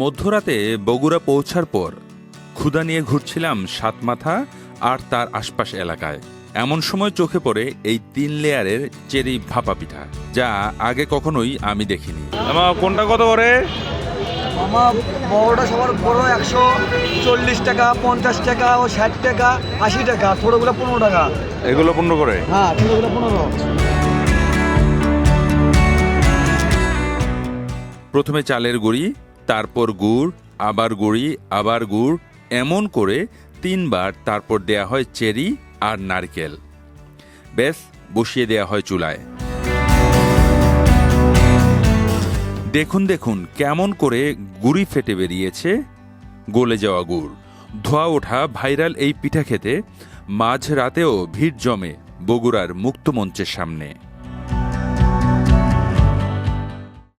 মধ্যরাতে বগুড়া পৌঁছার পর ক্ষুদা নিয়ে ঘুরছিলাম সাতমাথা আর তার আশপাশ এলাকায়। এমন সময় চোখে পড়ে এই তিন লেয়ারের চেরি ভাপা পিঠা যা আগে কখনোই আমি দেখিনি। আমার কোনটা কত করে? আমার বড়টা সবার বড় একশো চল্লিশ টাকা পঞ্চাশ টাকা ও ষাট টাকা আশি টাকা ছোটোগুলো পনেরো টাকা। এগুলো পনেরো করে? হ্যাঁ ছোটোগুলো পনেরো। প্রথমে চালের গুঁড়ি তারপর গুড়, আবার গুড়ি, আবার গুড়, এমন করে তিনবার তারপর দেয়া হয় চেরি আর নারকেল। বেশ বসিয়ে দেয়া হয় চুলায়। দেখুন দেখুন, কেমন করে গুড়ি ফেটে বেরিয়েছে, গলে যাওয়া গুড়। ধোয়া ওঠা ভাইরাল এই পিঠা খেতে মাঝ রাতেও ভিড় জমে বগুড়ার মুক্তমঞ্চের সামনে।